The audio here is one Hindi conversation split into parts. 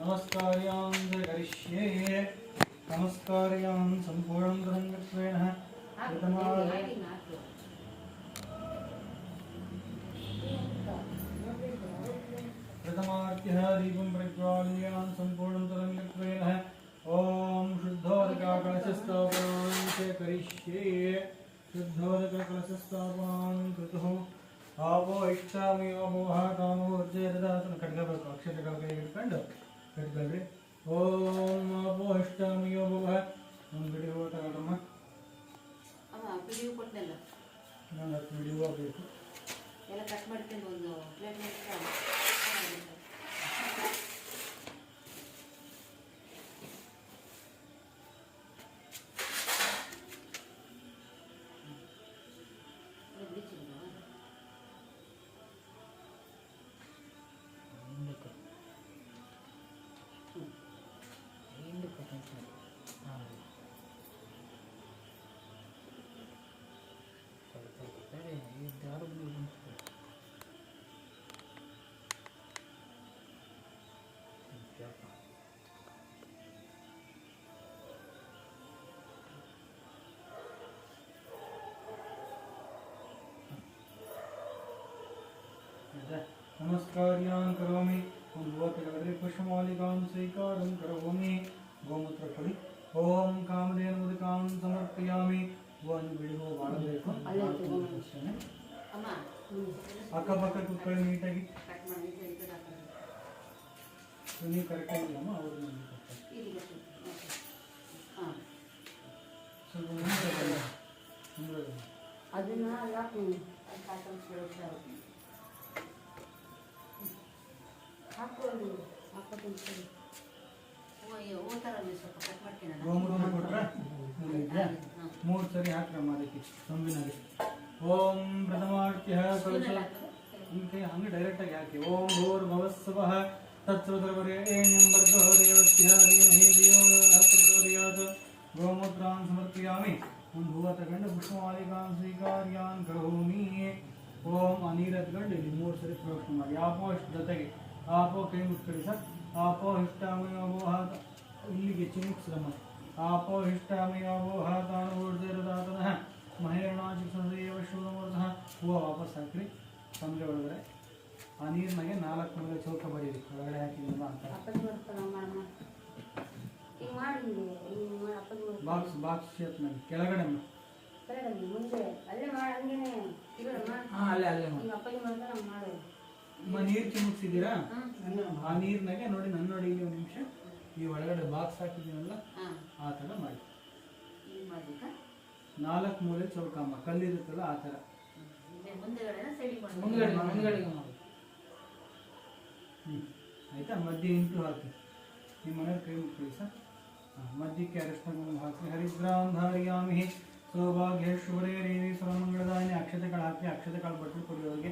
नमस्कार्यां करिष्ये नमस्कार्यां सम्पूर्णं तरङ्गत्वेन प्रथमार्त्यः दीपं प्रज्वाल्यां सम्पूर्णं तरङ्गत्वेन ॐ शुद्धोदककलशस्थापनां च करिष्ये। शुद्धोदककलशस्थापनां कृतुः आवो इच्छामि आवोः कामो वर्जय ददातु। खड्गः अक्षरकल्पे ಕಟ್ಬೇಡ್ರಿ ಓಂ ಅಪೋಷ್ಟಮಿಯೋ ಭವ. ಒಂದು ವಿಡಿಯೋ ತಗೊಳ್ಳಮ್ಮ ವಿಡಿಯೋ ಕೊಟ್ಟೆಲ್ಲ ನಾನು ಹತ್ತು ವಿಡಿಯೋ ಬೇಕು ಎಲ್ಲ ಕಟ್ ಮಾಡ್ಕೊಂಡು ಒಂದು ಪ್ಲೇಟ್ ಮಾಡ್ಕೊಂಡು ಕರೋಮಿ ಒಂದು ಹೂವು ತಗೊಳ್ರಿ ಪುಷ್ಪಮಾಲಿಕಾಂ ಸ್ವೀಕಾರಂ ಕರೋಮಿ ಗೋಮೂತ್ರ ಕೊಡಿ ಓಂ ಕಾಮಧೇನು ಮುದುಕಾಂ ಸಮರ್ಪಯಾಮಿ ಹೂವನ್ನು ಬಿಡಿ ಹೂವು ಮಾಡಬೇಕು ಅಲ್ಲೇ ತಗೊಂಡು. ಅಷ್ಟೇ ಅಮ್ಮ ಅಕ್ಕಪಕ್ಕ ಕುತ್ಕೊಳ್ಳಿ ನೀಟಾಗಿ ಕಟ್ ಮಾಡಿ ಇದು ಇದು ಹಾಕೋದು. ನೀವು ಕರೆಕ್ಟಾಗಿಲ್ಲಮ್ಮ ಅವ್ರು ಇದು ಗೊತ್ತು. ಹಾಂ ಸ್ವಲ್ಪ ಮುಂದೆ ಬನ್ನಿ. ಮುಂದೆ ಬನ್ನಿ. ಅದನ್ನ ಹಾಕಿ ಅದು ಹಾಕೊಂಡು ಹಾಕೊಂಡು ಹಾಕೋದು ಅಯ್ಯೋ ಓ ಥರ ನೀವು ಸ್ವಲ್ಪ ಕಟ್ ಮಾಡ್ತೀನಲ್ಲ ಗೋಮೂತ್ರ ಕೊಟ್ರೆ ಇದೆಯಾ ಹಾಂ ಮೂರು ಸರಿ ಹಾಕ್ರಮ್ಮ ಅದಕ್ಕೆ ಸೊಂಬಿನಲ್ಲಿ ಓಂ ಪ್ರಥಮಾರ್ಕ್ಯ ಕಲಶ ಹಿಂಗೆ ಹಂಗೆ ಡೈರೆಕ್ಟಾಗಿ ಹಾಕಿ ಓಂ ಭೂರ್ ಭವಸ್ಸವಃ ತತ್ಸವದರ್ವರೇಣ್ಯಂ ವರ್ಗೋ ದೇವಸ್ಯ ಧೀಮಹಿ ಧಿಯೋ ಯೋ ನಃ ಪ್ರಚೋದಯಾತ್ ಗೋಮೂತ್ರಾನ್ ಸಮರ್ಪಯಾಮಿ ಒಂದು ಹೂವು ತಗೊಂಡು ಪುಷ್ಪಮಾಲಿಕಾನ್ ಸ್ವೀಕಾರ್ಯಾನ್ ಕರೋಮಿ ಓಂ ಆ ನೀರು ಎತ್ಕೊಂಡು ಇಲ್ಲಿ ಮೂರು ಸರಿ ಪ್ರವೇಶ ಮಾಡಿ ಆಪೋ ಇಷ್ಟು ಜೊತೆಗೆ ಆಪೋ ಕೈ ಮುಟ್ಕೊಳ್ಳಿ ಸರ್. ಆಪೋ ಹಿಷ್ಟಾಮಯೋಭೋಹಾತ ಇಲ್ಲಿಗೆ ಚಿಮುಕ್ಸ್ರಮ್ಮ ಆಪೋ ಹಿಷ್ಟಾಮಯೋಭೋಹಾತಾನು ಓಡ್ದಿರೋದಾತನಃ ಮಹೇರಣಾಜಿ ಸಂದೇವ ಶಿವನಮೂರ್ತಃ ಹೂವು ವಾಪಸ್ ಹಾಕ್ರಿ. ಸಂಜೆ ಒಳಗಡೆ. ಆ ನೀರಿನಾಗೆ ನಾಲ್ಕು ಮನೆ ಚೌಕ ಬರೀರಿ ಒಳಗಡೆ ಹಾಕಿದ್ರಿಂದ ಅಂತ. ಬಾಕ್ಸ್ ಬಾಕ್ಸ್ ಶೇಪ್ನಲ್ಲಿ ಕೆಳಗಡೆ ಅಲ್ಲೇ ಅಲ್ಲೇ ನೀರು ಚಿಮುಕ್ಸಿದ್ದೀರಾ ಆ ನೀರ್ನಾಗೆ ನೋಡಿ ನನ್ನ ನೋಡಿ ಇಲ್ಲಿ ಒಂದು ನಿಮಿಷ. ಈ ಒಳಗಡೆ ಬಾಕ್ಸ್ ಹಾಕಿದ್ದೀನಲ್ಲ ಆ ಥರ ಮಾಡಿ. ನಾಲ್ಕು ಮೂಲೆ ಚೌಕಮ್ಮ ಕಲ್ಲಿರುತ್ತಲ್ಲ ಆ ಥರ ಮುಂದ್ಗಡೆ ಮುಂದ್ಗಡೆಗೆ ಮಾಡಿ ಹ್ಞೂ ಆಯಿತಾ? ಮಧ್ಯೆ ಇಂಟು ಹಾಕಿ. ನಿಮ್ಮ ಮನೇಲಿ ಕೈ ಮುಟ್ಕೊಳ್ಳಿ ಸರ್. ಮಧ್ಯಕ್ಕೆ ಅರಶಿನ ಹಾಕಿ ಹರಿದ್ರಾಂ सौभाग्येश्वरे देवी सर्वमङ्गलदायिनि अक्षतकलापि अक्षतकल्पटुपुर्योगे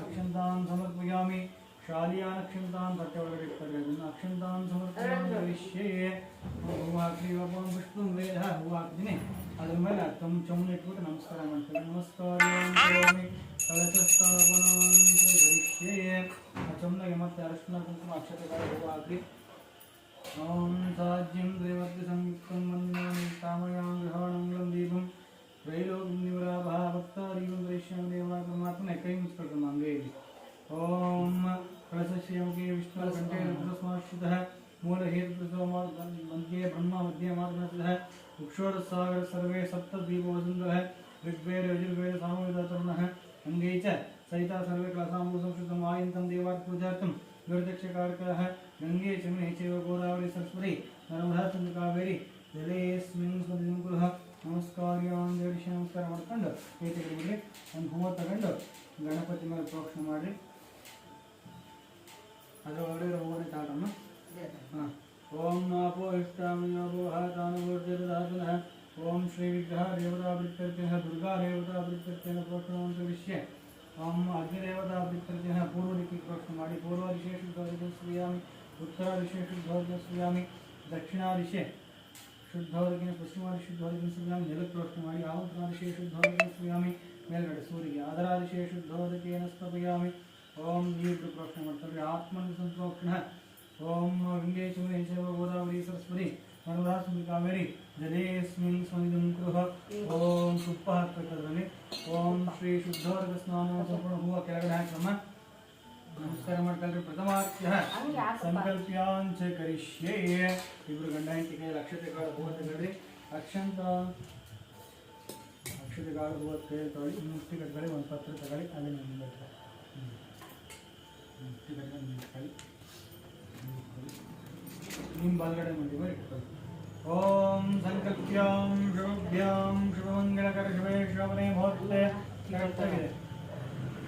अक्षन्तां समर्पयामि शालीयानक्षन्तां प्रत्यवगतिपर्यन्तम् अक्षन्तां समर्पयामि भविष्ये भूवाग्निवपं पुष्पं वेदः भूवाग्निने अधर्मल तं चमुनिकृत नमस्कारं नमस्कारं करोमि कलचस्थापनं भविष्ये अचम्नयमत्य अर्चनकुङ्कुम अक्षतकाल भूवाग्नि ॐ साज्यं देवस्य संयुक्तं मन्यामि कामयां गृहाणं दीपम् त्रय लोग निवराभा विष्णु कंठे रुद्रस्माश्रितः ब्रह्म मध्ये मातः वृक्षोर सागर सर्वे सप्त दीपोवसुन्दरः सर्वे कलासामो संस्कृतम् आयन्तं देवात्पूजार्थं दुर्दक्षकारकः गङ्गे गोदावरी, सरस्वती नर्मदा सिन्धु कावेरी जलेऽस्मिन् स्मृतिङ्कुलः ನಮಸ್ಕಾರ ಅಂತೇಳಿ ನಮಸ್ಕಾರ ಮಾಡ್ಕೊಂಡು ಏತಗಳಿಗೆ ಒಂದು ಹೂವು ತಗೊಂಡು ಗಣಪತಿ ಮೇಲೆ ಪ್ರೋಕ್ಷಣೆ ಮಾಡಿ ಅದರೊಳಗಡೆ ಇರೋ ತಾಟಮ್ಮ ಓಂ ನಾಪೋ ಇಷ್ಟಾಮಿ ನಾಪೋ ಓಂ ಶ್ರೀ ವಿಗ್ರಹ ದೇವತಾ ವೃತ್ತರ್ತಿನಃ ದುರ್ಗಾ ದೇವತಾ ವೃತ್ತರ್ತಿನ ಪ್ರೋಕ್ಷಣೆ ಅಂತ ವಿಷಯ ಓಂ ಅಗ್ನಿದೇವತಾ ವೃತ್ತರ್ತಿನಃ ಪೂರ್ವ ದಿಕ್ಕಿ ಪ್ರೋಕ್ಷಣೆ ಮಾಡಿ. ಪೂರ್ವ ದಿಶೇಷು ಧ್ವಜ ಸ್ವಿಯಾಮಿ ಉತ್ತರ ದಿಶೇಷು ಧ್ವಜ ಸ್ವಿಯಾಮಿ ದಕ್ಷಿಣ ದಿಶೆ शुद्ध पश्चिमारी शुद्ध नेलक्रोष्णमी आमदारिशे शुद्ध मेलगढ़ सूर्य आधरारिशे शुद्ध स्थपयामी। ओम प्रोक्षण आत्म संतोक्षण ओम विंगेश गोदावरी सरस्वती कावेरी जलेस्मृह ओम सुप्रे ओम श्री शुद्धवर्ग स्नान संपूर्ण हूव के हाँ ನಮಸ್ಕಾರ ಮಾಡ್ಕೊಳ್ರಿ ಪ್ರಥಮಾರ್ತ್ಯ ಹಂಗೆ ಹಾಕಪ್ಪ. ಸಂಕಲ್ಪ್ಯಾಂಚ ಕರಿಷ್ಯೇ ಇಬ್ರು ಗಂಡ ಹೆಂಡತಿ ಕೈ ಅಕ್ಷತೆಗಳು ಹೂವ ತಗೊಳ್ರಿ ಅಕ್ಷಂತ ಅಕ್ಷತೆಗಳು ಹೂವ ಕೈ ತಗೊಳ್ಳಿ ಮುಟ್ಟಿ ಕಟ್ಕೊಳ್ಳಿ ಒಂದು ಪತ್ರ ತಗೊಳ್ಳಿ ಅಲ್ಲಿ ನಮ್ಮ ಮುಂದೆ ಇಟ್ಕೊಳ್ಳಿ. ಹ್ಮ್. ಮುಟ್ಟಿ ಕಟ್ಕೊಂಡು ನಿಂತ್ಕೊಳ್ಳಿ. ನಿಂತ್ಕೊಳ್ಳಿ. ನಿಮ್ಮ ಬಲಗಡೆ ಮಂಡಿ ಮೇಲೆ ಇಟ್ಕೊಳ್ಳಿ ಓಂ ಸಂಕಲ್ಪ್ಯಾಂ ಶುಭಭ್ಯಾಂ ಶುಭಮಂಗಳಕರ ಶುಭೇ ಶ್ರವಣೆ ಮುಹೂರ್ತೆ ಕರೆಕ್ಟಾಗಿದೆ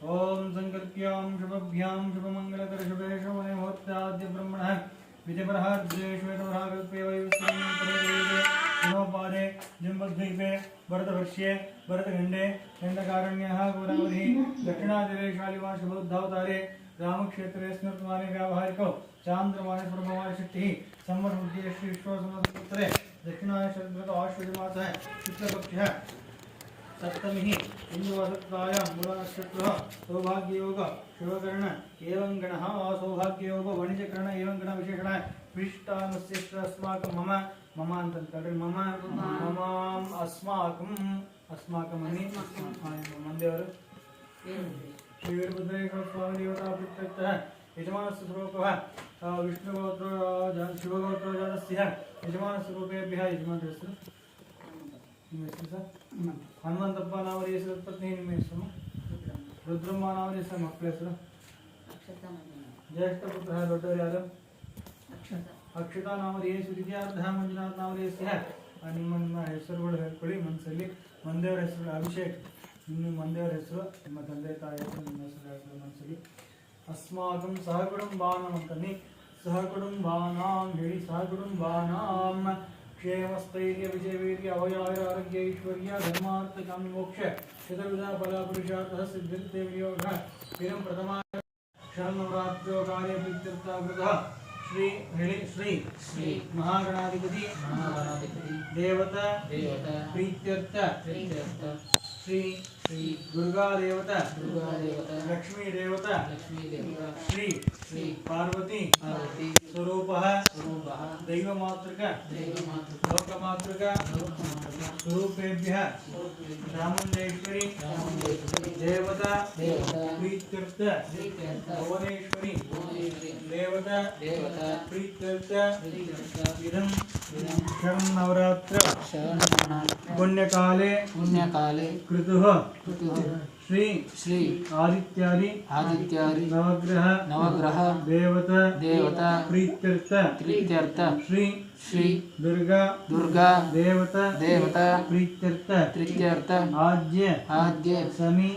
ॐ सङ्कृत्यां शुभभ्यां शुभमङ्गलकरशुभे शुभमहोत्राद्य ब्रह्मणः विजपरहाद्वेष्वेतपराकल्पे वयुस्तुमोपादे जम्बद्वीपे भरतवर्ष्ये, भरतखण्डे दण्डकारण्यः गोरावधि दक्षिणादिवेशालिवा शुभोद्धावतारे रामक्षेत्रे स्मृतमाने व्यावहारिकौ चान्द्रमाणे प्रभवाशक्तिः संवत्सृत्ये श्रीश्वरसंवत्सरे दक्षिणाय शतमृत आश्वजमासः, शुक्लपक्षः सप्तमी इंदुवसत्वाय मूलानक्षत्र सौभाग्ययोग शिवकर्ण एवं गण सौभाग्ययोग वणिजकर्ण एवं गण विशेषण पृष्ठानुस्यस्माकं मम ममान्तन्तरि मम अस्माक अस्माक विष्णुगोत्र अनि मन्देवरु। श्रीवीरभद्रेश्वरस्वामिदेवताभिप्रत्यः यजमानस्वरूपः यजमानस्य ಹನುಮಂತಪ್ಪ ಹನುಮಂತಪ್ಪನವರ ಹೆಸರು ಪತ್ನಿ ನಿಮ್ಮ ಹೆಸರು? ರುದ್ರಮ್ಮನವರ ಹೆಸರು ಮಕ್ಕಳ ಹೆಸರು? ಜ್ಯೇಷ್ಠ ಪುತ್ರ ದೊಡ್ಡವರು ಯಾರು? ಅಕ್ಷತಾ. ನಾವರ ಹೆಸರು ಇದೆಯಾ ಅರ್ಧ ಮಂಜುನಾಥನವರ ಹೆಸರು ನಿಮ್ಮ ನಿಮ್ಮ ಹೆಸರುಗಳು ಹೇಳ್ಕೊಳ್ಳಿ ಮನಸ್ಸಲ್ಲಿ ಮಂದೇವ್ರ ಹೆಸರು ಅಭಿಷೇಕ್. ನಿಮ್ಮ ಮಂದೇವ್ರ ಹೆಸರು ನಿಮ್ಮ ತಂದೆ ತಾಯಿ ಹೆಸರು ನಿಮ್ಮ ಹೆಸರು ಹೇಳ್ಕೊಳ್ಳಿ ಮನಸ್ಸಲ್ಲಿ ಅಸ್ಮಾಕಂ ಸಹಕುಟುಂಬಾನಂ ಅಂತನಿ ಸಹಕುಡುಂಬಾನಾಂ ಹೇಳಿ. ಸಹಕುಡುಂಬಾನಾಂ. क्षेमस्त्रैर्य विजयवीर्य अभयारारोग्य ऐश्वर्य धर्मार्थकामि मोक्ष शतविधा बलापुरुषार्थः सिद्धिर्ते वियोगः इदं प्रथमाय शरणवरात्रो कार्य प्रीत्यर्थावृतः श्री हृणि श्री श्री महागणाधिपति। महागणाधिपति। देवता। देवता। प्रीत्यर्थ। प्रीत्यर्थ। श्री दुर्गा देवता दुर्गा देवता लक्ष्मी देवता लक्ष्मी देवता श्री श्री पार्वती पार्वती स्वरूपः स्वरूपः दैवमातृका दैवमातृका लोकमातृका लोकमातृका स्वरूपेभ्यः देवता देवता प्रीत्यर्थ प्रीत्यर्थ भुवनेश्वरी भुवनेश्वरी देवता देवता प्रीत्यर्थ प्रीत्यर्थ इदं शरणनवरात्र पुण्यकाले पुण्यकाले कृतुः श्री श्री आदित्यादि आदित्यादि नवग्रह नवग्रह देवता देवता प्रीत्यर्थ प्रीत्यर्थ। श्री श्री दुर्गा दुर्गा देवता देवता प्रीत्यर्थ प्रीत्यर्थ। आद्य आद्य। समी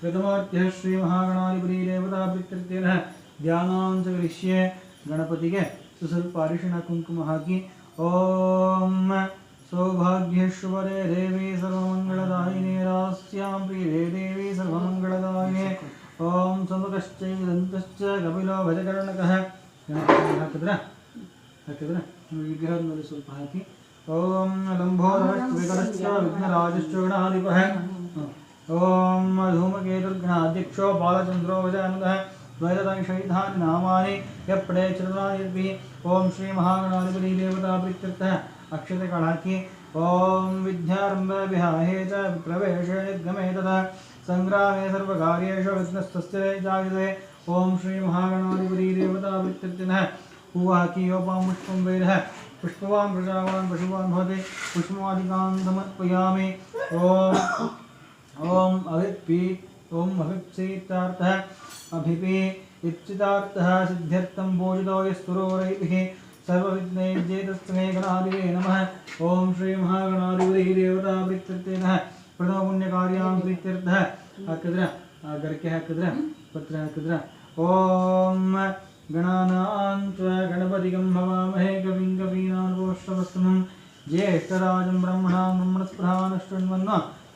ಪ್ರಥಮಾರ್ಥ ಶ್ರೀ ಮಹಾಗಣಾಧಿಪತಿ ದೇವತಾ ಪಿತೃತ್ಯನ ಧ್ಯಾನಾಂತ ಕರಿಷ್ಯೆ ಗಣಪತಿಗೆ ಸ್ವಲ್ಪ ಅರಿಶಿಣ ಕುಂಕುಮ ಹಾಕಿ ಓಂ ಸೌಭಾಗ್ಯಶ್ವರೇ ದೇವಿ ಸರ್ವಮಂಗಳದಾಯಿನೇ ರಾಸ್ಯಾಂ ಪ್ರಿಯೇ ದೇವಿ ಸರ್ವಮಂಗಳದಾಯಿನೇ ಓಂ ಸಮುಖಶ್ಚೈದಂತಶ್ಚ ಕಪಿಲೋ ಭಜಕರ್ಣಕಃ ಗಣಪತಿ ಹಾಕಿದ್ರ ಹಾಕಿದ್ರ ವಿಗ್ರಹದ ಮೇಲೆ ಸ್ವಲ್ಪ ಹಾಕಿ ಓಂ ಲಂಬೋದರಶ್ಚ ವಿಘ್ನರಾಜಶ್ಚ ओम धूमकेतुर्घ्नाध्यक्षो बालचन्द्रो गजानन्दः द्वैतदंशैधानि नामानि यप्रेचरुणायुर्भिः ॐ श्रीमहागणाधिपतिदेवताप्रीत्यर्थः अक्षतकणाख्ये ॐ विद्यारम्भविहाहेत प्रवेशे निर्गमे तथा सङ्ग्रामे सर्वकार्येषु विघ्नस्तस्य जायते। ॐ श्रीमहागणाधिपतिदेवताप्रीत्यर्थिनः उवाकीयोपामुष्पं वैरः पुष्पवान् प्रजावान् पशुवान् भवति। ॐ ओम अभिपी ओम अभिप्सीतार्थः अभिपी इप्सितार्थः सिद्ध्यर्थं भोजितो यस्तुरोरैः सर्वविद्नेज्येतस्मे गणादिवे नमः नः प्रीत्यर्थः। गर्क्यः कृद्र कृद्र ॐ गणानां गणपतिगं भवामहे, कविं ज्येष्ठराजं ब्रह्मणां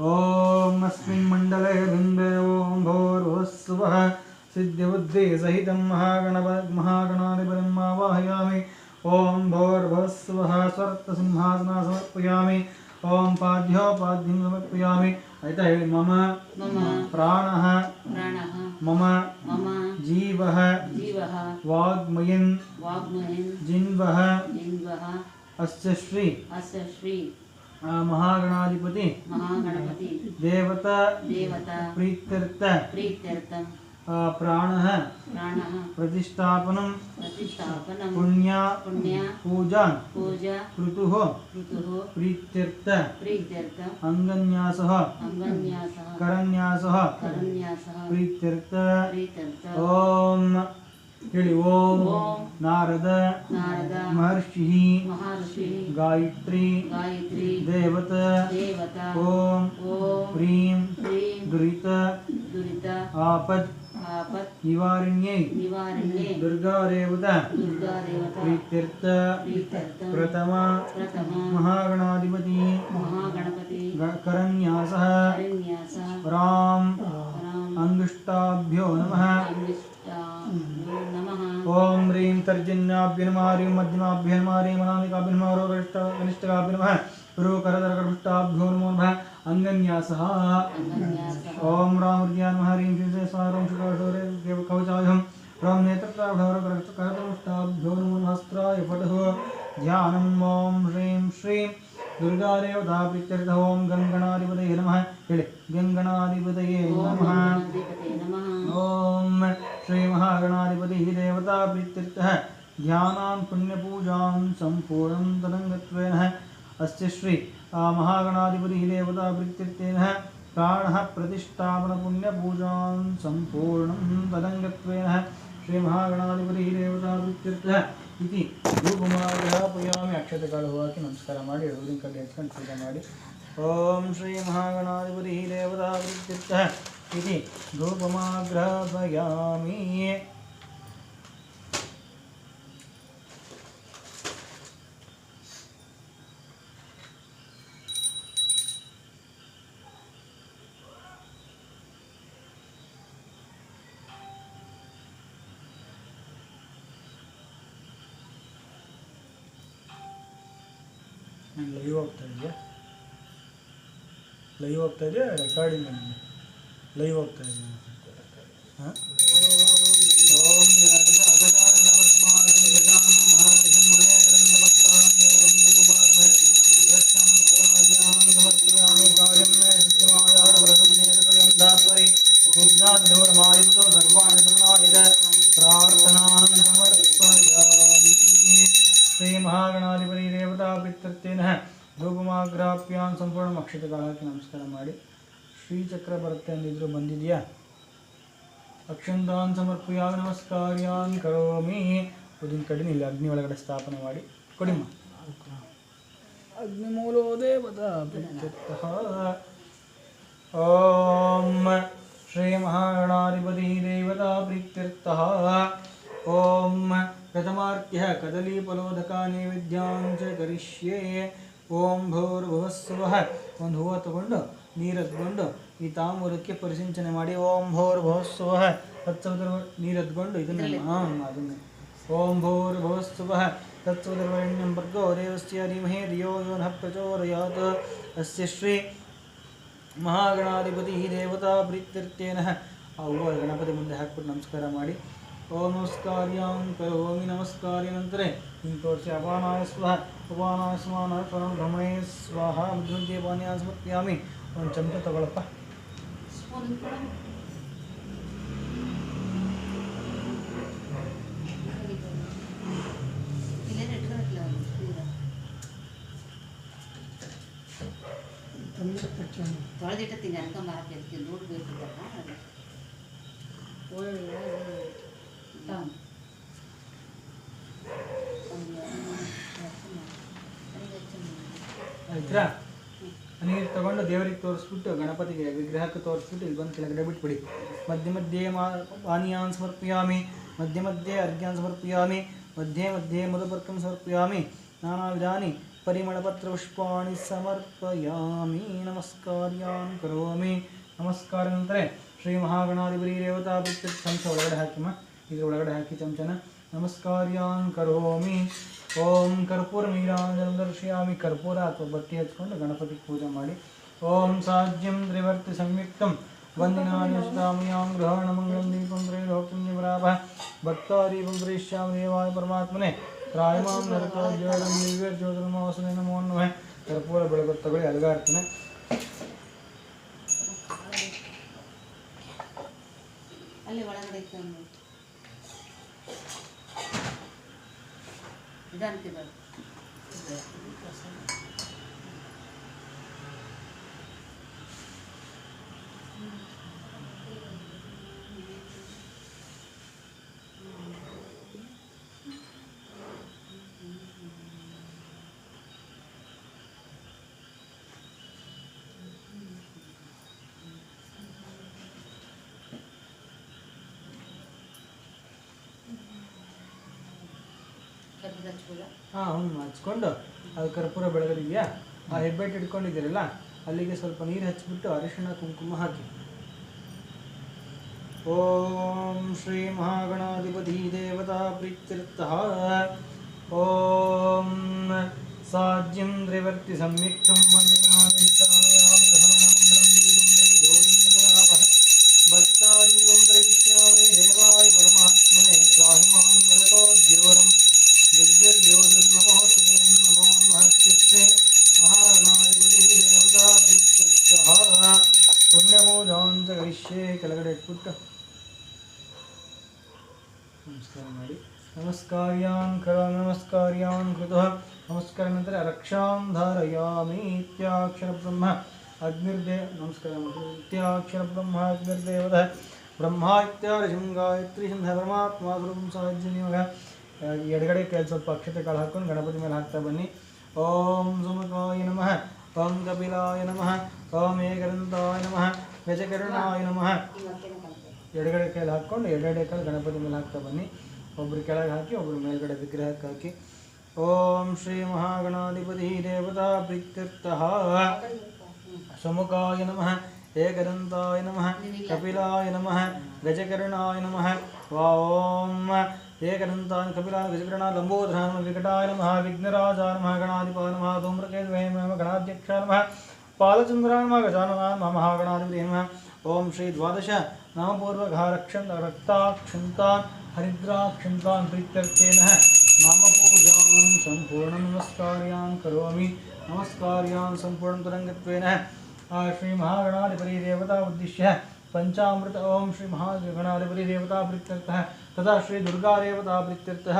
ॐ अस्मिन् मण्डले हृन्दे ॐ भोर्भुस्वः सिद्धिबुद्धिसहितं महागणप महागणाधिपतिम् आवाहयामि। ॐ भोर्भुस्वः स्वर्तसिंहासना समर्पयामि ॐ पाद्योपाद्यं समर्पयामि। अतः मम प्राणः मम जीवः वाग्मयन् जिन्वः अस्य श्री। महागणाधिपति महागणपति देवता देवता प्रीत्यर्थ प्रीत्यर्थं प्राणः प्राणः प्रतिष्ठापनं प्रतिष्ठापनं पुण्या पुण्य पूजा पूजा ऋतुः ऋतुः प्रीत्यर्थ प्रीत्यर्थम् अङ्गन्यासः अङ्गन्यासः करन्यासः करन्यासः प्रीत्यर्थ प्रीत्यर्थ ಓಂ ಹೇಳಿ ಓಂ ನಾರದ ಮಹರ್ಷಿ ಗಾಯತ್ರಿ ದೇವತ ಓಂ ಹ್ರೀಂ ದುರಿತ ಆಪತ್ ನಿವಾರಿಣ್ಯೈ ದುರ್ಗಾರೇವತ ಪ್ರೀತ್ಯರ್ಥ ಪ್ರಥಮ ಮಹಾಗಣಾಧಿಪತಿ ಕರನ್ಯಾಸ ರಾಂ ಅಂಗುಷ್ಟಾಭ್ಯೋ ನಮಃ करन्यासः हरिन्यासः राम राम नमः। नमः ह्रीं तर्जन्याभ्य नमः ह्रीं मध्यमाभ्य नमः ह्रीं अनामिकाभ्य नमः रोगनिष्ठ कनिष्ठकाभ्य नमः गुरुकरदरकटुष्टाभ्यो नमो नमः अङ्गन्यासः। अङ्गन्यासः। ॐ रामृद्या नमः ह्रीं श्रीं स्वारं शुकाशोरे कवचायुधं रां नेत्रप्राभ्यो नमो नमस्त्राय पटुः ध्यानम् ॐ ह्रीं श्रीं दुर्गादेवता प्रीत्यर्थ ॐ गङ्गणाधिपतये नमः गङ्गणाधिपतये नमः। नमः। ॐ श्रीमहागणाधिपतिः देवता प्रीत्यर्थः ध्यानान् पुण्यपूजां सम्पूर्णं तदङ्गत्वेन अस्य श्री आ, महागणाधिपतिः देवता प्रीत्यर्थेन प्राणः प्रतिष्ठापनपुण्यपूजां सम्पूर्णं तदङ्गत्वेन श्रीमहागणाधिपतिः देवता प्रीत्यर्थः इति ರೂಪಮಾಗ್ರಹಪಯಾಮಿ ಅಕ್ಷತೆಗಳು ಹಾಕಿ ನಮಸ್ಕಾರ ಮಾಡಿ ಊರಿನ ಕಡೆ ಎತ್ಕೊಂಡು ಪೂಜೆ ಮಾಡಿ ಓಂ ಶ್ರೀ ಮಹಾಗಣಾಧಿಪತಿ ದೇವತಾ ಪ್ರೀತ್ಯರ್ಥ इति धूपमाग्रहपयामि ಲೈವ್ ಹೋಗ್ತಾ ಇದೆಯಾ ಲೈವ್ ಹೋಗ್ತಾ ಇದೆಯಾ ರೆಕಾರ್ಡಿಂಗ್ ಲೈವ್ ಹೋಗ್ತಾ ಇದೆಯಾ ಹಾಂ ಓಂ ಅಗಜಾನನ ಪದ್ಮಾರ್ಗಂ ಗಜಾನನ ಮಹಾವಿಷಂ ಮಹೇಕರಂದ ಶ್ರೀಚಕ್ರ ಬರುತ್ತೆ ಅಂದಿದ್ರು ಬಂದಿದೆಯಾ ಅಕ್ಷಂತಾನ್ ಸಮರ್ಪಯಾಮಿ ನಮಸ್ಕಾರ್ಯಾನ್ ಕರೋಮಿ ಉದಿನ ಕಡೆ ಇಲ್ಲಿ ಅಗ್ನಿ ಒಳಗಡೆ ಸ್ಥಾಪನೆ ಮಾಡಿ ಕೊಡಿಮ್ಮ ಅಗ್ನಿಮೂಲೋ ದೇವತಾ ಪ್ರೀತ್ಯರ್ಥಃ ಓಂ ಶ್ರೀ ಮಹಾಗಣಾಧಿಪತಿ ದೇವತಾ ಪ್ರೀತ್ಯರ್ಥಃ ಓಂ ಪ್ರಥಮಾರ್ಕ್ಯ ಕದಲೀಫಲೋದಕ ನೈವೇದ್ಯಾಂಚ ಕರಿಷ್ಯೆ ಓಂ ಭೂರ್ಭುವಸ್ಸುವಃ ಒಂದು ಹೂವು ತಗೊಂಡು ನೀರೆದ್ಕೊಂಡು ಈ ತಾಂಬೂಲಕ್ಕೆ ಪರಿಸಿಂಚನೆ ಮಾಡಿ. ಓಂ ಭೋರ್ ಭವಸ್ಸುಭ ತತ್ಸವದ್ರ ನೀರೆದ್ಕೊಂಡು ಇದನ್ನ ಹಾಂ ಓಂ ಭೋರ್ ಭವಸ್ಸುಭ ತತ್ಸವದರ್ವರಣ್ಯಂ ಭರ್ಗೋ ದೇವಸ್ಯ ಧೀಮಹೇ ಧಿಯೋ ಯೋ ನಃ ಅಸ್ಯ ಶ್ರೀ ಮಹಾಗಣಾಧಿಪತಿ ದೇವತಾ ಪ್ರೀತ್ಯರ್ಥೇನಃ. ಆ ಹೂವ ಗಣಪತಿ ಮುಂದೆ ಹಾಕ್ಬಿಟ್ಟು ನಮಸ್ಕಾರ ಮಾಡಿ. ಓ ನಮಸ್ಕಾರ್ಯಾಂ ಕರು ಓಮಿ ನಮಸ್ಕಾರ್ಯ ನಂತರ ಹಿಂಗೆ ತೋರಿಸಿ ಅಪಾನಾಯ ಸ್ವಾಹ. ಉಪಾನಾಯ ಸ್ವಾಹ ಪರಂ ಭ್ರಮಣೇ ಸ್ವಾಹ. ಮುದ್ರಂತೆ ಪಾನೀಯ ಸ್ಮೃತ್ಯಾಮಿ ಒಂದು ಚಮಚ ತಗೊಳಪ್ಪ. ತೊಳೆದಿಟ್ಟತ್ತೀನಿ ಅನ್ಕೊಂಬ ಹಾಕಿದ್ಕೆ ನೋಡ್ಬೇಕಿದ್ದಲ್ಲ ಆಯ್ತಾ ತಗೊಂಡು ದೇವರಿಗೆ ತೋರಿಸ್ಬಿಟ್ಟು ಗಣಪತಿಗೆ ವಿಗ್ರಹಕ್ಕೆ ತೋರಿಸ್ಬಿಟ್ಟು ಇಲ್ಲಿ ಬಂದು ಕೆಳಗಡೆ ಬಿಟ್ಬಿಡಿ. ಮಧ್ಯೆ ಮಧ್ಯೆ ಮಾ ಪಾನೀಯಾನ್ ಸಮರ್ಪಯಾಮಿ, ಮಧ್ಯೆ ಮಧ್ಯೆ ಅರ್ಘ್ಯಾನ್ ಸಮರ್ಪಯಾಮಿ, ಮಧ್ಯೆ ಮಧ್ಯೆ ಮಧುಪರ್ಕಂ ಸಮರ್ಪಯಾಮಿ, ನಾನಾ ವಿಧಾನಿ ಪರಿಮಳಪತ್ರಪುಷ್ಪಾಣಿ ಸಮರ್ಪಯಾಮಿ, ನಮಸ್ಕಾರ್ಯಾನ್ ಕರೋಮಿ. ನಮಸ್ಕಾರ ನಂತರ ಶ್ರೀ ಮಹಾಗಣಾಧಿಪತಿ ದೇವತಾ ಚಮಚ ಒಳಗಡೆ ಹಾಕಿಮ್ಮ ಇದ್ರ ಒಳಗಡೆ ಹಾಕಿ ಚಮಚನ. ನಮಸ್ಕಾರ್ಯಾನ್ ಕರೋಮಿ. ಓಂ ಕರ್ಪೂರ ನೀರಾಂಜನ ದರ್ಶಯಾಮಿ. ಕರ್ಪೂರ ಅಥವಾ ಬತ್ತಿ ಹಚ್ಕೊಂಡು ಗಣಪತಿ ಪೂಜೆ ಮಾಡಿ. ಓಂ ಸಾಜ್ಯಂ ತ್ರಿವರ್ತಿ ಸಂಯುಕ್ತಂ. ವಂದಿನಾನ್ಯಷ್ಟಾಮಯಾಂ ಗ್ರಹಣ ಮಂಗಳಂ ದೀಪಂ ತ್ರೈಲೋಕ್ಯಂ ನಿವರಾಭ. ಭಕ್ತಾದೀಪಂ ಪ್ರೇಷ್ಯಾಮಿ ದೇವಾಯ ಪರಮಾತ್ಮನೆ. ತ್ರಾಯಮಾಂ ನರಕೋದ್ಯೋಗಂ ದಿವ್ಯ ಜ್ಯೋತಿರ್ಮಾವಸನೆ ನಮೋ ನಮಃ. ಕರ್ಪೂರ ಬೆಳಗ್ಗೆ ತಗೊಳ್ಳಿ ಅಲ್ಗಾ ಅಲ್ಲಿ ಒಳಗಡೆ Thank you. ಹಾಂ ಹ್ಞೂ ಹಚ್ಕೊಂಡು ಅದು ಕರ್ಪೂರ ಬೆಳಗದಿದೆಯಾ ಆ ಹೆಬ್ಬೆಟ್ಟು ಇಟ್ಕೊಂಡಿದ್ದೀರಲ್ಲ, ಅಲ್ಲಿಗೆ ಸ್ವಲ್ಪ ನೀರು ಹಚ್ಚಿಬಿಟ್ಟು ಅರಿಶಿಣ ಕುಂಕುಮ ಹಾಕಿ. ಓಂ ಶ್ರೀ ಮಹಾಗಣಾಧಿಪತಿ ದೇವತಾ ಪ್ರೀತ್ಯರ್ಥ. ಓಂ ಸಾಜ್ಯಂ ತ್ರಿವರ್ತಿ ಸಂಯುಕ್ತಂ ಮಾಡಿ ನಮಸ್ಕಾರ್ಯಾನ್ ಕರ ನಮಸ್ಕಾರ್ಯಾನ್ ಕೃತಃ ನಮಸ್ಕಾರ ನಂತರ ರಕ್ಷಾಂ ಧಾರಯಾಮಿ ಇತ್ಯಾಕ್ಷರ ಬ್ರಹ್ಮ ಅಗ್ನಿರ್ದೇ ನಮಸ್ಕಾರ ಮಾಡಿ. ಇತ್ಯಾಕ್ಷರ ಬ್ರಹ್ಮ ಅಗ್ನಿರ್ದೇವದ ಬ್ರಹ್ಮ ಇತ್ಯಾರ್ಷಂ ಗಾಯತ್ರಿ ಸಿಂಹ ಪರಮಾತ್ಮ ಸ್ವರೂಪಂ ಸಾಧ್ಯ ನಿಮಗ ಎಡಗಡೆ ಕೈ ಸ್ವಲ್ಪ ಅಕ್ಷತೆ ಕಾಳು ಹಾಕೊಂಡು ಗಣಪತಿ ಮೇಲೆ ಹಾಕ್ತಾ ಬನ್ನಿ ಓಂ ಸುಮುಖಾಯ ನಮಃ ಓಂ ಕಪಿಲಾಯ ನಮಃ ಓಂ ಏಕದಂತಾಯ ನಮಃ ಗಜಕರ್ಣಾಯ ನಮಃ ಇವತ್ತೇನೆ ಕಲಿತೆ ಎಡಗಡೆ ಕೈಯಲ್ಲಿ ಹಾಕ್ಕೊಂಡು ಎರಡೆರಡೆ ಕಾಲು ಗಣಪತಿ ಮೇಲೆ ಹಾಕ್ತಾ ಬನ್ನಿ ಒಬ್ರು ಕೆಳಗೆ ಹಾಕಿ ಒಬ್ರು ಮೇಲ್ಗಡೆ ವಿಗ್ರಹಕ್ಕೆ ಹಾಕಿ ಓಂ ಶ್ರೀ ಮಹಾಗಣಾಧಿಪತಿ ದೇವತಾ ಪ್ರೀತ್ಯರ್ಥಃ ಸುಮುಖಾಯ ನಮಃ ಏಕದಂತಾಯ ನಮಃ ಕಪಿಲಾಯ ನಮಃ ಗಜಕರ್ಣಾಯ ನಮಃ ಓಂ ಏಕದಂತಾಯ ಕಪಿಲಾಯ ಗಜಕರ್ಣ ಲಂಬೋದರಾಯ ವಿಕಟಾಯ ನಮಃ ವಿಘ್ನರಾಜಾಯ ನಮಃ ಗಣಾಧಿಪಾಯ ನಮಃ ಧೂಮ್ರಕೇತುವೇ ನಮಃ ಗಣಾಧ್ಯಕ್ಷಾಯ ನಮಃ ಪಾಲಚಂದ್ರಾಯ ನಮಃ ಗಜಾನನಾಯ ನಮಃ ಮಹಾಗಣಾಧಿಪತಿ ನಮಃ ಓಂ ಶ್ರೀ ದ್ವಾದಶ ನಾಮಪೂರ್ವಕ ರಕ್ಷನ್ ರಕ್ತಾಕ್ಷಂತಾನ್ ಹರಿದ್ರಾಕ್ಷಂತಾನ್ ಪ್ರೀತ್ಯರ್ಥೇನ ನಾಮಪೂಜಾನ್ ಸಂಪೂರ್ಣ ನಮಸ್ಕಾರ್ಯಾನ್ ಕರೋಮಿ ನಮಸ್ಕಾರ್ಯಾನ್ ಸಂಪೂರ್ಣ ತರಂಗತ್ವೇನ ಆ ಶ್ರೀ ಮಹಾಗಣಾಧಿಪತಿ ದೇವತಾ ಉದ್ದೇಶ್ಯ ಪಂಚಾಮೃತ ಓಂ ಶ್ರೀ ಮಹಾಗಣಾಧಿಪತಿ ದೇವತಾ ಪ್ರೀತ್ಯರ್ಥಃ ತದಾ ಶ್ರೀ ದುರ್ಗಾ ದೇವತಾ ಪ್ರೀತ್ಯರ್ಥಃ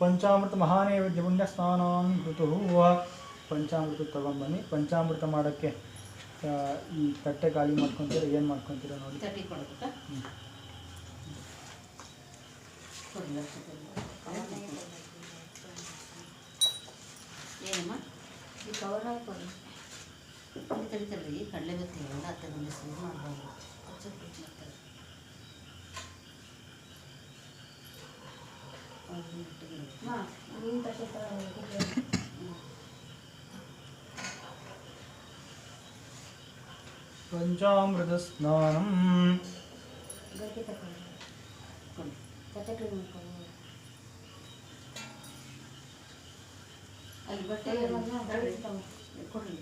ಪಂಚಾಮೃತ ಮಹಾನೈವೇದ್ಯ ಪುಣ್ಯ ಸ್ನಾನಾನ್ ಕೃತು ಪಂಚಾಮೃತ ತಗೊಂಬನ್ನಿ ಪಂಚಾಮೃತ ಮಾಡೋಕ್ಕೆ ಆ, ಈ ತಟ್ಟೆ ಖಾಲಿ ಮಾಡ್ಕೊತೀರ ಏನು ಮಾಡ್ಕೊತೀರ ನೋಡಿ ಏನಮ್ಮ ಈ ಕವರ್ ಹಾಕೊಂಡು ಇಲ್ಲಿ ತೆಗಿತಾರ್ರಿ ಕಡಲೆ ಬತ್ತಿ ಎಲ್ಲ ಹತ್ತೆ ಬಂದು ಸೇವ್ ಮಾಡ್ಬೋದು ಹಚ್ಚಕ್ಕೆ ಮಾಡ್ತಾರೆ ಅವ್ರು ಇಟ್ಟಿಗೆ ಮಾ ನೀನು ತಟ್ಟೆ ತಗೊಂಡು ಪಂಚಾಮೃತ ಸ್ನಾನಂ ಅಲ್ಲಿ ಬಟ್ಟೆ ಕೊಡ್ರಿ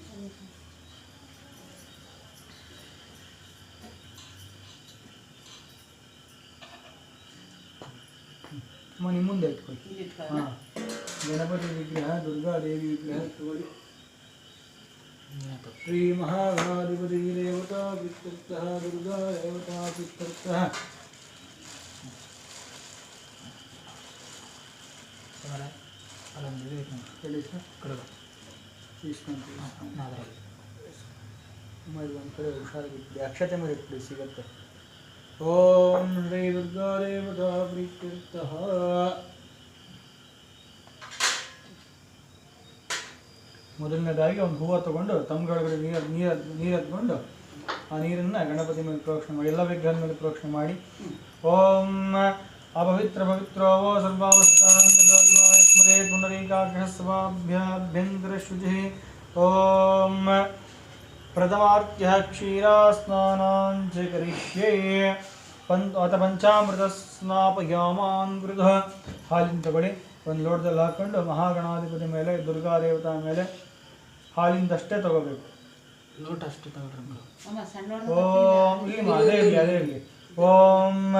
ಅಮ್ಮ ನಿಮ್ಮ ಮುಂದೆ ಇಟ್ಕೊಳ್ಳಿ ಇಲ್ಲಿ ಇಟ್ಕೊಳ್ಳೋಣ ಹಾಂ ಗಣಪತಿ ವಿಗ್ರಹ ದುರ್ಗಾದೇವಿ ವಿಗ್ರಹ ತಗೊಳ್ಳಿ ಶ್ರೀ ಮಹಾಗಣಾಧಿಪತಿ ದೇವತಾ ಪಿತೃರ್ಥಃ ದೇವತಾ ಪಿತೃರ್ಥಃ ಹೇಳಿ ಸರ್? ಇಸ್ಕೊಂತೀವಿ ಮಾಡಿ ಒಂದು ಕಡೆ ಹುಷಾರಾಗಿಟ್ಟು ಅಕ್ಷತೆ ಮೇಲೆ ಇಟ್ಬಿಡಿ ಸಿಗತ್ತೆ. ಓಂ ಶ್ರೀ ದುರ್ಗಾ ದೇವತಾ ಪ್ರೀತ್ಯರ್ಥಃ ಮೊದಲನೇದಾಗಿ ಒಂದು ಹೂವು ತಗೊಂಡು ತಮ್ಮಗಳ ನೀರು ನೀರು ನೀರು ಹತ್ಕೊಂಡು ಆ ನೀರನ್ನು ಗಣಪತಿ ಮೇಲೆ ಪ್ರೋಕ್ಷಣೆ ಮಾಡಿ ಎಲ್ಲ ವಿಗ್ರಹದ ಮೇಲೆ ಪ್ರೋಕ್ಷಣೆ ಮಾಡಿ. ಓಂ ಅಪವಿತ್ರ ಪವಿತ್ರೋ ವೋ ಸರ್ವಾವಸ್ಥಾಂಗದಾದಿವಾಯ ಸ್ಮರೇ ಪುನರೀಕಾಗ್ರಹಸ್ವಾಭ್ಯಾಭ್ಯಂತರ ಶುಚಿ ಓಂ ಪ್ರಥಮಾರ್ಕ್ಯ ಕ್ಷೀರಾಸ್ನಾನಾಂಚ ಕರಿಷ್ಯೇ ಪಂಚ ಅಥ ಪಂಚಾಮೃತ ಸ್ನಾಪಯಾಮಾನ್ ಗೃಧ ಹಾಲಿನ ತಗೊಳ್ಳಿ ಒಂದು ಲೋಟದಲ್ಲಿ ಹಾಕೊಂಡು ಮಹಾಗಣಾಧಿಪತಿ ಮೇಲೆ ದುರ್ಗಾ ದೇವತಾ ಮೇಲೆ ಹಾಲಿಂದಷ್ಟೇ ತಗೋಬೇಕು ಲೋಟ ಅಷ್ಟು ತಗೊಳ್ರಿ ಅಮ್ಮ ಸಣ್ಣ ಓಂ ಇಲ್ಲಿ ಮಾ, ಅದೇ ಇರಲಿ ಅದೇ ಇರಲಿ ॐ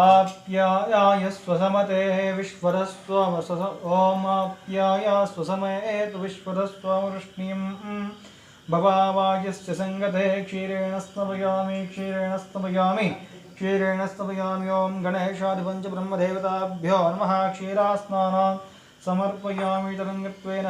आप्यायाय स्वसमते विश्वरस्त्वम ॐ आप्याया स्वसमये तु विश्वरस्त्वमृष्णीं क्षीरेण स्तपया क्षीरेण स्तमयामि क्षीरेण स्तमयामि। ओं गणेशादिपञ्चब्रह्मदेवताभ्यो नमः। क्षीरास्नानान् समर्पयामि तरङ्गत्वेन।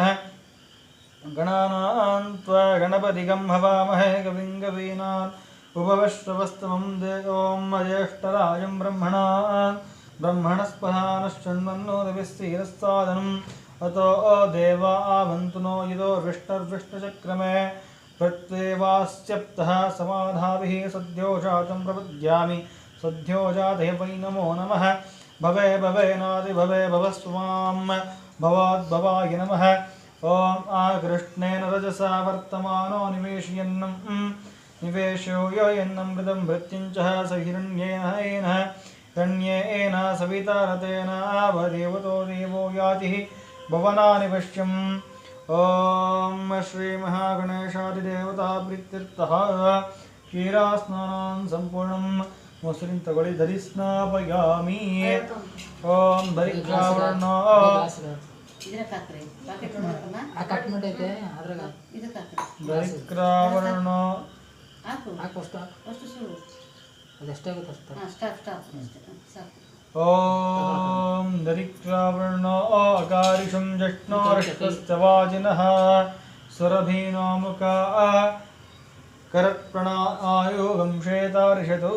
गणानान्त्वा गणपतिगं हवामहे कविं कवीनान् उपवश्रवस्तमं देवों अज्येष्ठराजं ब्रह्मणान् ब्रह्मणस्पदानश्चन्मन्नोदभिस्तीरस्तादनम् अतो देवा आवन्तु नो यदो विष्टर्विष्टचक्रमे प्रत्येवास्त्यप्तः समाधाभिः सद्यो जातं प्रपद्यामि सद्यो जाते वै नमो नमः। भवे भवेनादि भवे भवस्वां भवाद्भवाय नमः। ॐ आकृष्णेन रजसा वर्तमानो निवेशयन्नं निवेशो य यन्नं मृदं भृत्यं च स हिरण्येन येन हिरण्येन सविता रतेन आवदेवतो देवो यातिः भवनानि पश्यम् ॐ श्रीमहागणेशादिदेवता प्रीत्यर्थः क्षीरास्नानं सम्पूर्णं ಮೊಸರಿನ ತಗೊಳ್ಳಿ ಧರಿ ಸ್ನಾಪಯಾಮಿ ಓಂ ದರಿದ್ರಾವರ್ಣೋ ಇದ್ರಕ್ಕೆ ಹಾಕು ಹಾಕು ಅಷ್ಟು ಹಾಕು ಅಷ್ಟು ಸುರು ಅದೆಷ್ಟೇ ಆಗುತ್ತೆ ಅಷ್ಟು ಹಾಂ ಸ್ಟಾಪ್ ಸ್ಟಾಪ್ ಅಷ್ಟೇ ಹ್ಮ್, ಸಾಕು ॐ दरिद्रावृणो अकारिषं जष्णोरिष्टस्य वाजिनः सुरभीनोमुका करत्प्रणा आयोगं श्वेतारिषतु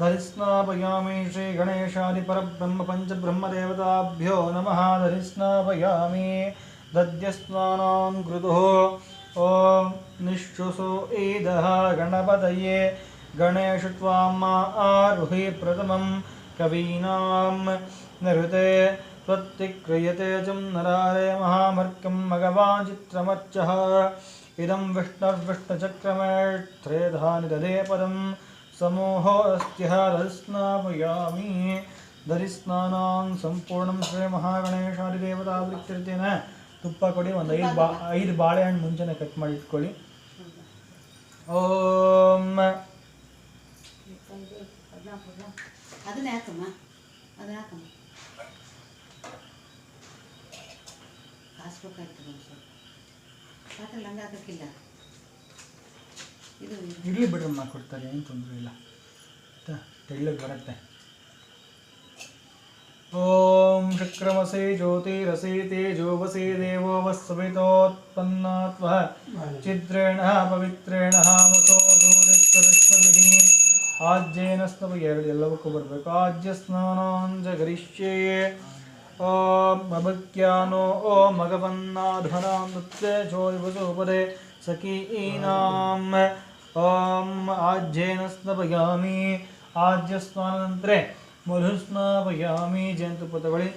धरिस्नापयामि श्रीगणेशादिपरब्रह्मपञ्चब्रह्मदेवताभ्यो नमः धरिस्नापयामि दद्यस्नानां कृतुः ॐ निःशुषु ईदः गणपतये गणेश त्वामा आरुहि प्रथमं कवीनां नृते त्वत्तिक्रियते चं नरारे महामर्कं मगवान् चित्रमर्चः। इदं विष्णुर्विष्णुचक्रमेत्रेधानि विष्णुचक्रमेधानि दधेपदं समोहोऽस्त्यः रस्नापयामि दधिस्नानां सम्पूर्णं श्रीमहागणेशादिदेवताविक्रजन ತುಪ್ಪ ಕೊಡಿ ಒಂದು ಐದು ಬಾ ಐದು ಬಾಳೆಹಣ್ಣು ಮುಂಚೆನೆ ಕಟ್ ಮಾಡಿ ಇಟ್ಕೊಳ್ಳಿ. ಓಮ್ ಇರಲಿ ಬಿಡ್ರಮ್ಮ ಕೊಡ್ತಾರೆ ಏನು ತೊಂದರೆ ಇಲ್ಲ. ತೆಳ್ಳಗೆ ಬರುತ್ತೆ. ಓಂ ಶುಕ್ರಮಸೆ ಜ್ಯೋತಿರಸೆ ತೇಜೋವಸೆ ದೇವೋ ವಸ್ಸವಿತೋತ್ಪನ್ನಾ ತ್ವಃ ಚಿದ್ರೇಣ ಪವಿತ್ರೇಣ ವಸೋ ಸೂರ್ಯಶ್ವರಶ್ವಭಿಃ ಆಜ್ಯೇನ ಸ್ತವ ಎರಡು ಎಲ್ಲವಕ್ಕೂ ಬರಬೇಕು ಆಜ್ಯ ಸ್ನಾನಾಂಜ ಗರಿಷ್ಯೇ ಓಂ ಅಭಕ್ಯಾನೋ ಓಂ ಮಗವನ್ನಾಧ್ವನಾಂ ನೃತ್ಯ ಚೋದಿವಸೋಪದೆ ಸಖೀನಾಂ ಓಂ ಆಜ್ಯೇನ ಸ್ನಪಯಾಮಿ ಆಜ್ಯ ಸ್ನಾನಂತರೆ ಮಧು ಸ್ನಾಪಯಾಮಿ ಜಯಂತು ತಗೊಳ್ಳಿ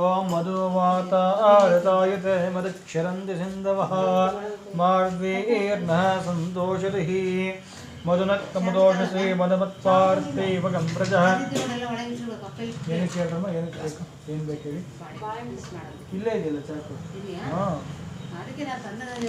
ಓಂ ಮಧುವಾತ ಆರತಾಯತೆ ಮದಕ್ಷರಂತಿ ಸಿಂಧವಃ ಮಾರ್ವೇರ್ನಃ ಸಂತೋಷರಿಃ ಮಧುನಕ್ಕಮದೋಷಸೇ ಮದಮತ್ಪಾರ್ಥೈವಗಂ ಪ್ರಜಃ ಅದಿದ್ದು ನೋಡೆಲ್ಲ ಒಳಗೆ ಇಟ್ಬಿಡ್ಬೇಕು ಅಪ್ಪ ಇಲ್ಲಿ ಏನಕ್ಕೆ ಹೇಳ್ರಮ್ಮ ಏನಕ್ಕೆ ಬೇಕು ಏನು ಬೇಕು ಹೇಳಿ ಬಾಳೆ ಮಿಸ್ ಮಾಡೋದು ಇಲ್ಲೇ ಇದೆಯಲ್ಲ ಚಾಕು ಇದೆಯಾ ಹಾಂ ಅದಕ್ಕೆ ನಾ ತಂಡದಲ್ಲಿ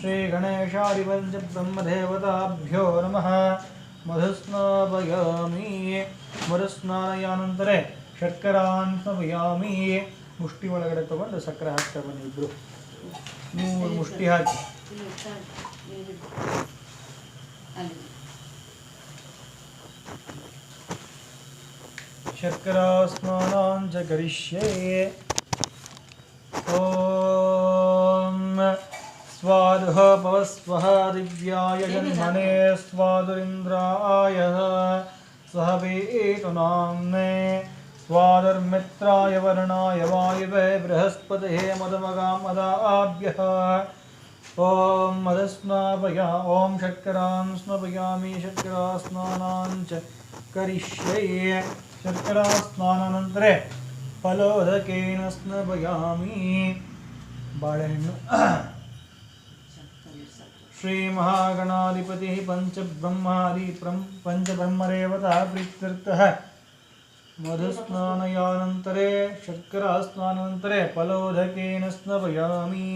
श्रीगणेशादिपञ्चब्रह्मदेवताभ्यो नमः मधुस्नापयामि ಮರುಸ್ನಾನಯಾನಂತರೇ ಶರ್ಕರಾನ್ ಸ್ನಾಪಯಾಮಿ ಮುಷ್ಟಿ ಒಳಗಡೆ ತಗೊಂಡು ಸಕ್ಕರೆ ಹಾಕ್ತಾ ಬನ್ನಿ ಇಬ್ರು ಮೂರು ಮುಷ್ಟಿ ಹಾಕಿ ಇಲ್ಲಿ ಇರ್ತಾರೆ. ಇಲ್ಲಿ. ಅಲ್ಲಿ स्वादुः पवस्वः दिव्याय जन्मने स्वादुरिन्द्राय सह वेतु नाम्ने स्वादुर्मित्राय वर्णाय वायुवे बृहस्पतिः मदमगामदाभ्यः ॐ मदस्नापया ॐ शर्करां स्नापयामि शर्करास्नानां च करिष्ये शर्करास्नानानन्तरे फलोदकेन स्नपयामि बाळहण्णु ಸಕ್ಕರೆ ಸಕ್ಕರೆ श्रीमहागणाधिपतिः पञ्चब्रह्मादि प्रं पञ्चब्रह्मरेवतः प्रीत्यर्थः मधुस्नानयानन्तरे शर्करास्नानानन्तरे फलोदकेन स्नपयामि